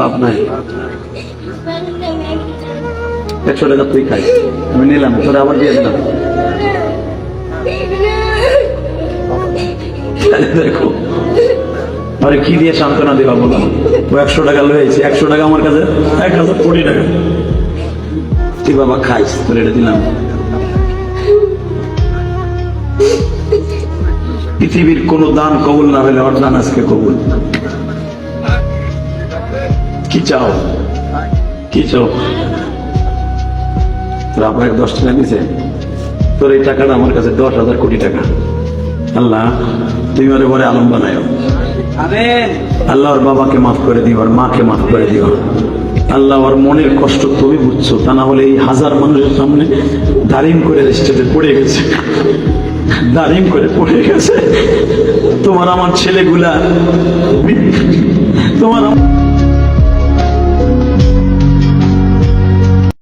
বাপ নাই? একশো টাকা তুই খাই। আমি নিলাম আবার দিয়ে দিলাম। দেখো, আরে কি দিয়ে সান্ত্বনা দেবা বলো? ও একশো টাকা লয়েছে একশো টাকা আমার কাছে, এক হাজার কোটি টাকা। তুই বাবা খাইস, তোর এটা দিলাম। পৃথিবীর কোন দান কবুল না হলে ওর দান আজকে কবুল। কি চাও? কি চাও? তোর আপনার দশ টাকা দিছে। তোর এই টাকাটা আমার কাছে দশ হাজার কোটি টাকা। আল্লাহ তুমি ওরে পরে আলম বানায়। আল্লাহ ওর বাবাকে মাফ করে দিও ওর মাকে মাফ করে দিও। আল্লাহ ওর মনের কষ্ট তুমি বুঝছ তা না হলে এই হাজার মানুষের সামনে দারিম করে স্টেজে পড়ে গেছে। দারিম করে পড়ে গেছে। তোমার আমার ছেলেগুলা তোমার